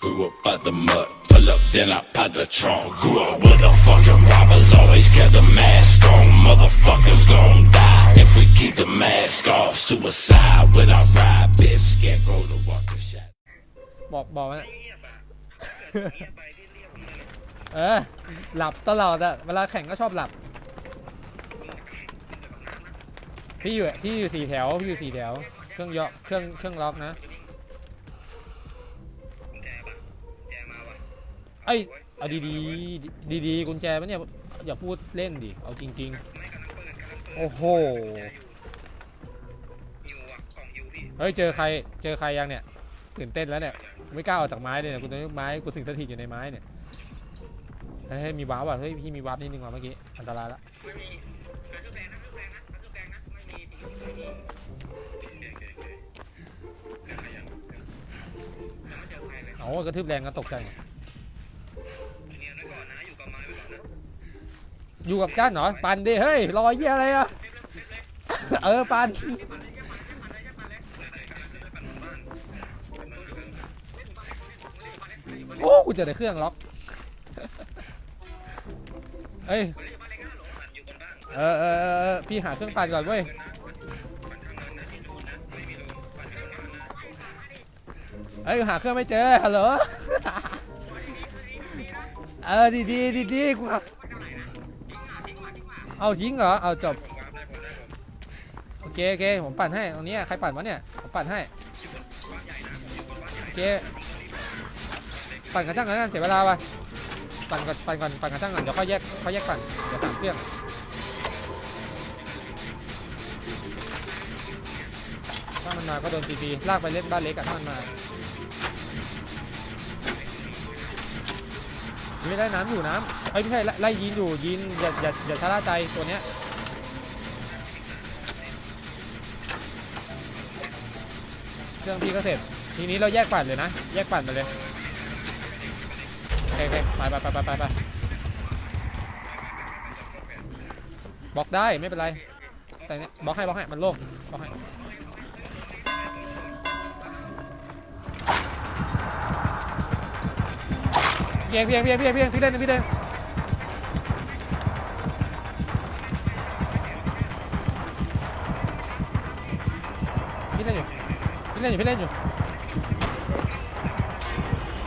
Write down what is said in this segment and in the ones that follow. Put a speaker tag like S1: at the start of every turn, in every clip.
S1: Grew up out the mud, pull up, then I pop the trunk. Grew up with the fucking robbers, always kept the mask on. Motherfuckers gon' die if we keep the mask off. Suicide when I ride, bitch. Scarecrow to walk the shot.
S2: บอกบอกว่า
S3: เงียบอะเงียบไปที่เรียบเลย
S2: เออ หลับตลอดอะเวลาแข่งก็ชอบหลับ พี่อยู่พี่อยู่สี่แถว พี่อยู่สี่แถว เครื่องเยกเครื่องเครื่องล็อกนะ
S3: กุ
S2: อ้ยเอาดีดีดีดีๆกุญแจปะเนี่ยอย่าพูดเล่นดิเอาจริง
S3: ไม่กำลังเปิดกำลัง
S2: โอ้โหเฮ้ยเจอใครเจอใครยังเนี่ยตื่นเต้นแล้วเนี่ยไม่กล้าออกจากไม้เลยเนี่ยกูตอนนี้ไม้กูสิงสถิตอยู่ในไม้เนี่ยเฮ้ยมีวาร์ปว่ะเฮ้ยพี่มีวาร์ปนิดนึงว่ะเมื่อกี้อันตรายละ
S3: ไม่มีกระทุกแรงนะกระทุกแรงนะกระทุกแรงนะไม่มีไม่มีไม่มีโอเคโอเคเดี๋อ
S2: กระทืบแรงก็ตกใจ
S3: อยู่กับ
S2: จ้านเหรอปันดิเฮ้ยรอเยี่ยอะไรอะเออปันโอ้กูเจอแต่เครื่องล็อกเอ้ยเออเออพี่หาเครื่องปั่นก่อนเว้ยเอ้ยหาเครื่องไม่เจอฮัลโหลเออดีดีดีดีกู เอาทิ้งเหรอ เอาจบ
S3: ผมวาร์ปได้ผมได้ผม
S2: โอเคโอเคผมปั่นให้ตรงนี้ใครปั่นวะเนี่ยผมปั่นให้
S3: บ้านใหญ่นะผมอยู่บนบ้านใหญ่
S2: โอเคปั่นกระทั่งกันเสียเวลาไปปั่นก่อนปั่นก่อนปั่นกระทั่งก่อนเดี๋ยวค่อยแยกค่อยแยกปั่นเดี๋ยวสามเครื่องถ้ามันมาก็โดนตีๆลากไปเล่นบ้านเล็กอะถ้ามันมาไม่ได้น้ำอยู่น้ำ เอ้ยไม่ใช่ไล่ไล่ยีนอยู่ยีนอย่าอย่าอย่าชะล่าใจตัวเนี้ยเครื่องพี่ก็เสร็จ ทีนี้เราแยกปั่นเลยนะ แยกปั่นไปเลยโอเคโอเคไปไปไปไปไปไปบล็อกได้ไม่เป็นไร แต่เนี้ยบล็อกให้บล็อกให้มันโล่งบล็อกให้เพียงเพียงเพียงเพียงเพียงพี่เล่นพี่เล่น พี่เล่นอยู่พี่เล่นอยู่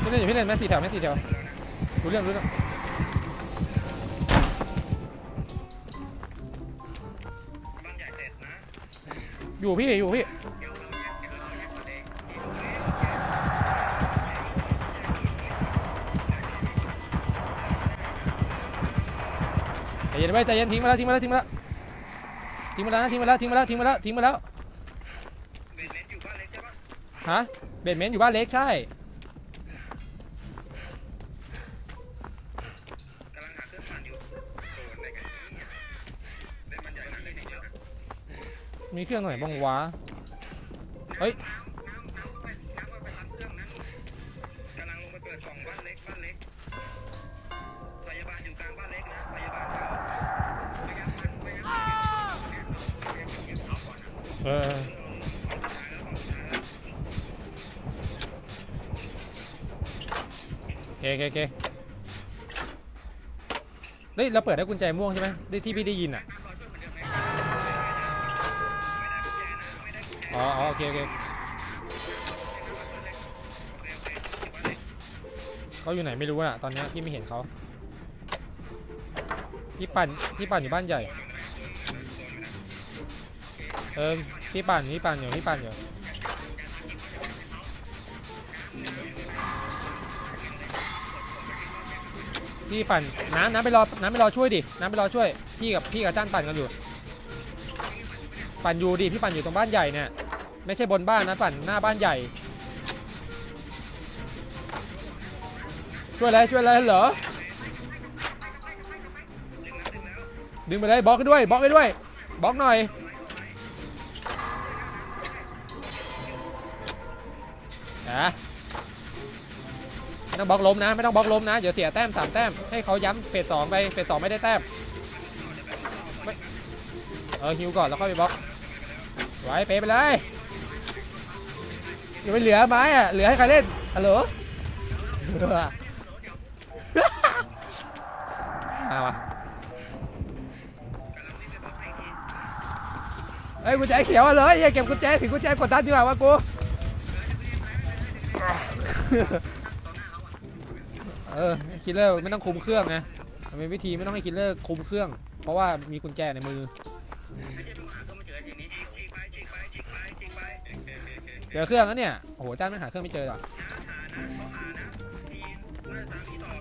S2: พี่เล่นอยู่พี่เล่นแม่สี่แถวแม่สี่แถวรู้เรื่องรู้เรื่องอยู่พี่อยู่พี่
S3: เดี๋ยวเราแยกเตัวเอง
S2: ใจเย็นไว้ใจเย็นทิ้งมาแล้วทิ้งมาแล้วทิ้งมาแล้วทิ้งมาแล้วทิ้งมาแล้วทิ้งมาแล้วทิ้งมาแล้วทิ้งมาแล้ว
S3: เบนเน็ตอยู่บ้านเล็กใช่ปะ
S2: ฮะเบดเมนต์อยู่บ้านเล็กใช่
S3: กำลังหาเครื่องปั่นอยู่โดนได้ไงเนี่ยเล่นบ้านใหญ่นะเล่นเยอะนะ
S2: มีเครื่องไหนบ้างวะ เฮ้ย
S3: น้ำน้ำน้ำไปน้ำไปรับเครื่องนั้นกำลังลงไปเปิดกล่องบ้านเล็กบ้านเล็กพยาบาลอยู่กลางบ้านเล็กนะพยาบาลครับพยาบาลพยาบาลเนี่ยเราเก็บเขาก่อนนะ
S2: เออโเคโอเคโอเคเฮ้ยเราเปิดได้กุญแจม่วงใช่ไหมได้ที่พี่ได้ยินอะอ๋ออ๋อโอเคโอเคเขาอยู่ไหนไม่รู้น่ะตอนนี้พี่ไม่เห็นเขาพี่ปั่นพี่ปั่นอยู่บ้านใหญ่เออพี่ปั่นพี่ปั่นอยู่พี่ปั่นอยู่ พี่ปั่นน้ำน้ำไปรอน้ำไปรอช่วยดิน้ำไปรอช่วยพี่กับพี่กับจ้านปั่นกันอยู่ ปั่นอยู่ดิพี่ปั่นอยู่ตรงบ้านใหญ่เนี่ยไม่ใช่บนบ้านนะปั่นหน้าบ้านใหญ่ ช่วยอะไรช่วยอะไรเหรอดึงไปเลยบล็อกด้วยบล็อกด้วยบล็อกหน่อยนะ ต้องบล็อกล้มนะ ไม่ต้องบล็อกล้มนะ เดี๋ยวเสียแต้มสามแต้ม ให้เขาย้ำเฟสสองไป เฟสสองไม่ได้แต้มไม่เออฮิวก่อนแล้วค่อยไปบล็อก ไว้เปไปเลยอย่าไปเหลือไม้อะเหลือให้ใครเล่นฮัลโหลมาวะ
S3: ไปบอกให้อีกที
S2: เอ้ยกุญแจเขียวอะเลยอย่าเก็บกุญแจถึงกุญแจกดดันดีกว่าวะกู
S3: เอ
S2: อคิลเลอร์ไม่ต้องคุมเครื่องไงมันเป็นวิธีไม่ต้องให้คิลเลอร์คุมเครื่อง เพราะว่ามีกุญแจในมือ
S3: เจอ
S2: เครื่องแล้วเนี่ยโอ้โหจ้านไม่หาเครื่องไม่เจอหรอ
S3: เหานะทีน่าจอ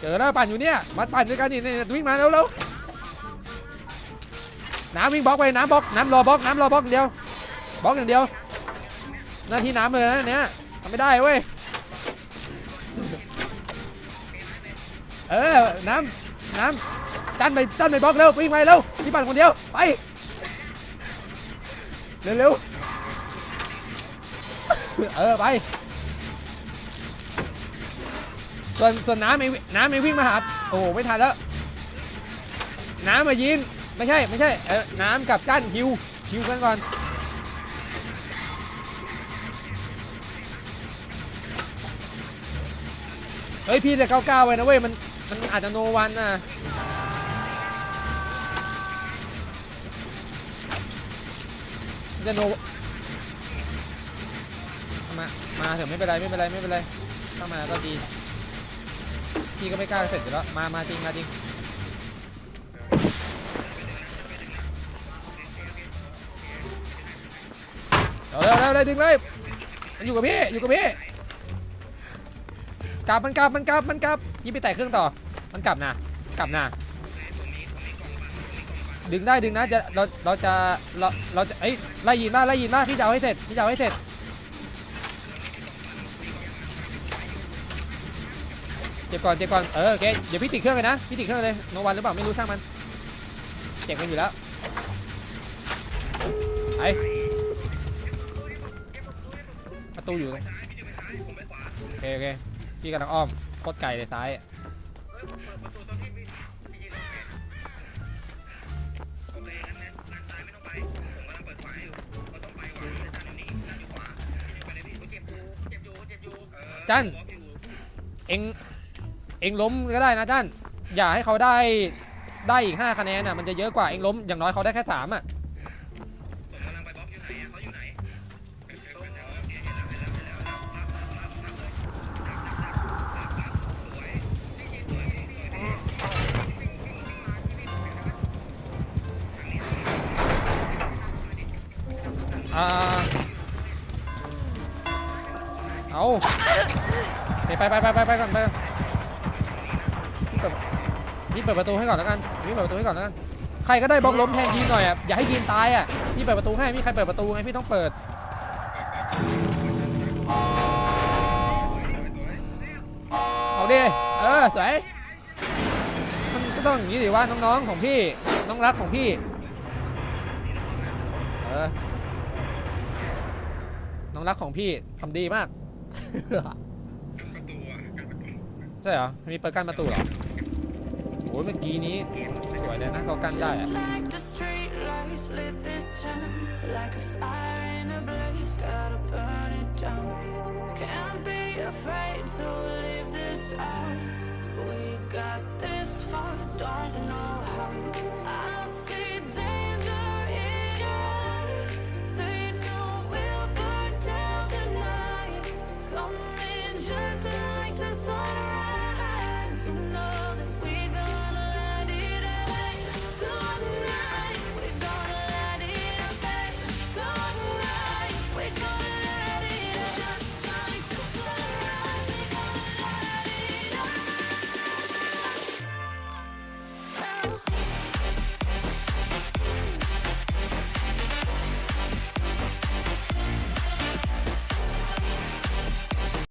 S3: เจ
S2: อแล้วปั่นอยู่เนี่ยมาปั่นด้วยกันนี่นี่วิ่งมาเร็วเร็ว น้ำวิ่งบล็อกไปน้ำบล็อกน้ำรอบล็อกน้ำรอบล็อกอย่างเดียวบล็อกอย่างเดียว หน้าที่น้ำเลยนะเนี่ยทำไม่ได้เว้ยเออน้ำน้ำจันไปจันไปบล็อกเร็ววิ่งไปเร็วพี่ปั่นคนเดียวไปเร็วเร็วเออไปส่วนส่วนน้ำไม่น้ำไม่วิ่งมาหาโอ้ไม่ทันแล้วน้ำมายิน ไม่ใช่ไม่ใช่เออน้ำกับกั้นฮิวฮิวกันก่อนเฮ้ยพี่จะเก้าเก้าไว้นะเว้ยมันมันอาจจะโนวันน่ะจะโนมามาเถอะไม่เป็นไรไม่เป็นไรไม่เป็นไรถ้ามาก็ดีพี่ก็ไม่กล้าเสร็จอยู่แล้วมามาจริงมาจริง เร็วเร็วเร็วดึงเลยมันอยู่กับพี่อยู่กับพี่กลับมันกลับมันกลับมันกลับยี่ไปแตะเครื่องต่อ มันกลับนะกลับนะดึงได้ดึงนะจะเราเราจะเราเราจะเอ้ยไล่ยินมาไล่ยินมาพี่จะเอาให้เสร็จพี่จะเอาให้เสร็จเจ็บก่อนเจ็บก่อนเออโอเคเดี๋ยวพี่ติดเครื่องเลยนะพี่ติดเครื่องเลยโนวันหรือเปล่าไม่รู้ช่างมันเจ็บกันอยู่แล้วไอ ตู้อยู่ตงโอเคพี่กำลังอ้อมโคตรไก่เลยซ้าย
S3: จั
S2: นเอ็งเอ็งล้มก็ได้นะจันอย่าให้เขาได้ได้อีก 5 คะแนนอะมันจะเยอะกว่าเอ็งล้มอย่างน้อยเขาได้แค่3อะ ไปไปไปไปไปก่อนไปก่อนพี่เปิดพี่เปิดประตูให้ก่อนแล้วกันพี่เปิดประตูให้ก่อนแล้วกันใครก็ได้บล็อกล้มแทนยีนหน่อยอะอย่าให้ยีนตายอะพี่เปิดประตูให้มีใครเปิดประตูไงพี่ต้องเปิดเอาดิเออสวยมันก็ต้องอย่างนี้ดิว่าน้องๆของพี่น้องรักของพี่เออน้องรักของพี่ทำดีมาก ใช่เหรอ มีเปิดกั้นประตูเหรอ โอ้ยเมื่อกี้นี้ สวยเลยนะเขากั้นได้อะ
S4: Just like the street lights lit this town Like a fire in a blaze, gotta burn it down Can't be afraid to leave this out We got this far, don't know how I